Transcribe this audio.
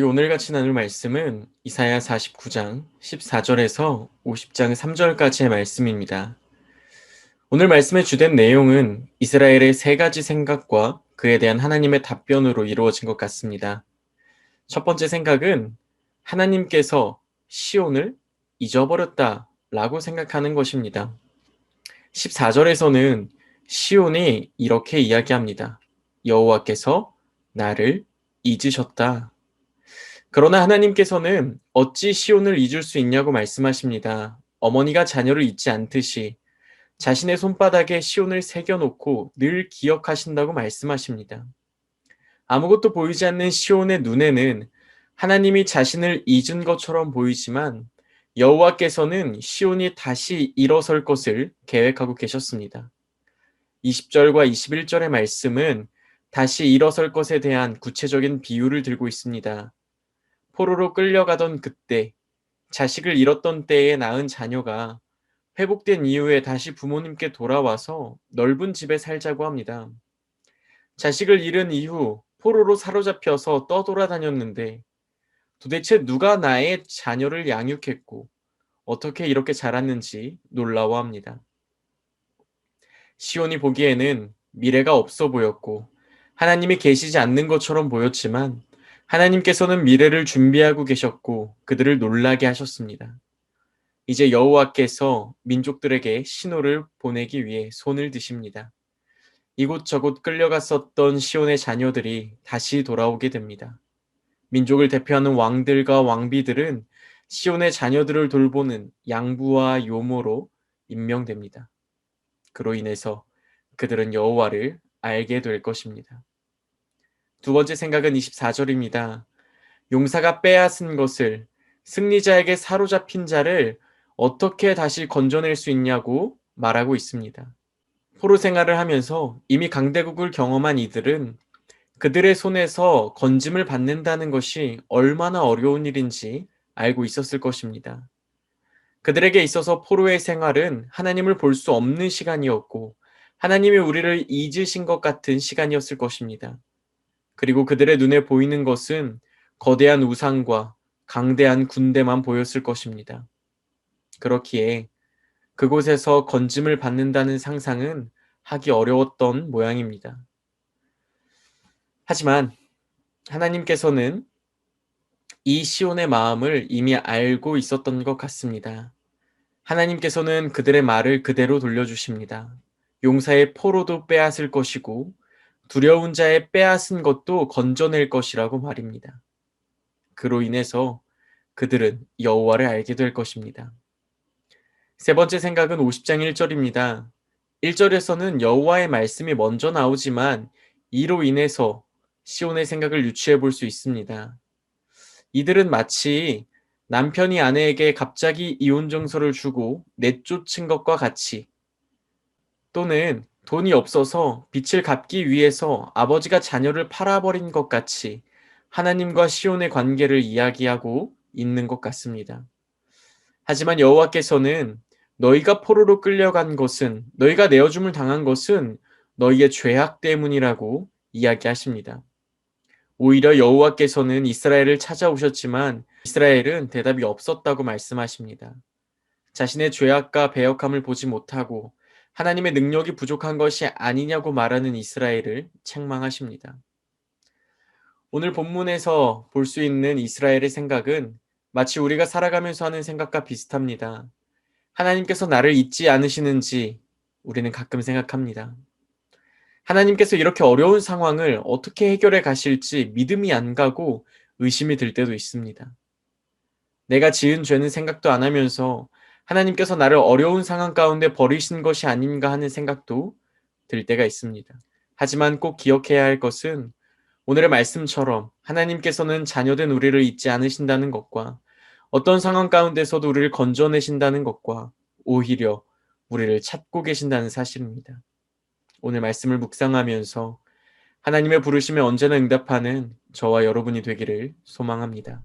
우리 오늘 같이 나눌 말씀은 이사야 49장 14절에서 50장 3절까지의 말씀입니다. 오늘 말씀의 주된 내용은 이스라엘의 세 가지 생각과 그에 대한 하나님의 답변으로 이루어진 것 같습니다. 첫 번째 생각은 하나님께서 시온을 잊어버렸다 라고 생각하는 것입니다. 14절에서는 시온이 이렇게 이야기합니다. 여호와께서 나를 잊으셨다. 그러나 하나님께서는 어찌 시온을 잊을 수 있냐고 말씀하십니다. 어머니가 자녀를 잊지 않듯이 자신의 손바닥에 시온을 새겨놓고 늘 기억하신다고 말씀하십니다. 아무것도 보이지 않는 시온의 눈에는 하나님이 자신을 잊은 것처럼 보이지만 여호와께서는 시온이 다시 일어설 것을 계획하고 계셨습니다. 20절과 21절의 말씀은 다시 일어설 것에 대한 구체적인 비유를 들고 있습니다. 포로로 끌려가던 그때 자식을 잃었던 때에 낳은 자녀가 회복된 이후에 다시 부모님께 돌아와서 넓은 집에 살자고 합니다. 자식을 잃은 이후 포로로 사로잡혀서 떠돌아다녔는데 도대체 누가 나의 자녀를 양육했고 어떻게 이렇게 자랐는지 놀라워합니다. 시온이 보기에는 미래가 없어 보였고 하나님이 계시지 않는 것처럼 보였지만 하나님께서는 미래를 준비하고 계셨고 그들을 놀라게 하셨습니다. 이제 여호와께서 민족들에게 신호를 보내기 위해 손을 드십니다. 이곳저곳 끌려갔었던 시온의 자녀들이 다시 돌아오게 됩니다. 민족을 대표하는 왕들과 왕비들은 시온의 자녀들을 돌보는 양부와 요모로 임명됩니다. 그로 인해서 그들은 여호와를 알게 될 것입니다. 두 번째 생각은 24절입니다. 용사가 빼앗은 것을 승리자에게 사로잡힌 자를 어떻게 다시 건져낼 수 있냐고 말하고 있습니다. 포로 생활을 하면서 이미 강대국을 경험한 이들은 그들의 손에서 건짐을 받는다는 것이 얼마나 어려운 일인지 알고 있었을 것입니다. 그들에게 있어서 포로의 생활은 하나님을 볼 수 없는 시간이었고 하나님이 우리를 잊으신 것 같은 시간이었을 것입니다. 그리고 그들의 눈에 보이는 것은 거대한 우상과 강대한 군대만 보였을 것입니다. 그렇기에 그곳에서 건짐을 받는다는 상상은 하기 어려웠던 모양입니다. 하지만 하나님께서는 이 시온의 마음을 이미 알고 있었던 것 같습니다. 하나님께서는 그들의 말을 그대로 돌려주십니다. 용사의 포로도 빼앗을 것이고 두려운 자의 빼앗은 것도 건져낼 것이라고 말입니다. 그로 인해서 그들은 여호와를 알게 될 것입니다. 세 번째 생각은 50장 1절입니다. 1절에서는 여호와의 말씀이 먼저 나오지만 이로 인해서 시온의 생각을 유추해 볼 수 있습니다. 이들은 마치 남편이 아내에게 갑자기 이혼 증서를 주고 내쫓은 것과 같이 또는 돈이 없어서 빚을 갚기 위해서 아버지가 자녀를 팔아버린 것 같이 하나님과 시온의 관계를 이야기하고 있는 것 같습니다. 하지만 여호와께서는 너희가 포로로 끌려간 것은 너희가 내어줌을 당한 것은 너희의 죄악 때문이라고 이야기하십니다. 오히려 여호와께서는 이스라엘을 찾아오셨지만 이스라엘은 대답이 없었다고 말씀하십니다. 자신의 죄악과 배역함을 보지 못하고 하나님의 능력이 부족한 것이 아니냐고 말하는 이스라엘을 책망하십니다. 오늘 본문에서 볼 수 있는 이스라엘의 생각은 마치 우리가 살아가면서 하는 생각과 비슷합니다. 하나님께서 나를 잊지 않으시는지 우리는 가끔 생각합니다. 하나님께서 이렇게 어려운 상황을 어떻게 해결해 가실지 믿음이 안 가고 의심이 들 때도 있습니다. 내가 지은 죄는 생각도 안 하면서 하나님께서 나를 어려운 상황 가운데 버리신 것이 아닌가 하는 생각도 들 때가 있습니다. 하지만 꼭 기억해야 할 것은 오늘의 말씀처럼 하나님께서는 자녀된 우리를 잊지 않으신다는 것과 어떤 상황 가운데서도 우리를 건져내신다는 것과 오히려 우리를 찾고 계신다는 사실입니다. 오늘 말씀을 묵상하면서 하나님의 부르심에 언제나 응답하는 저와 여러분이 되기를 소망합니다.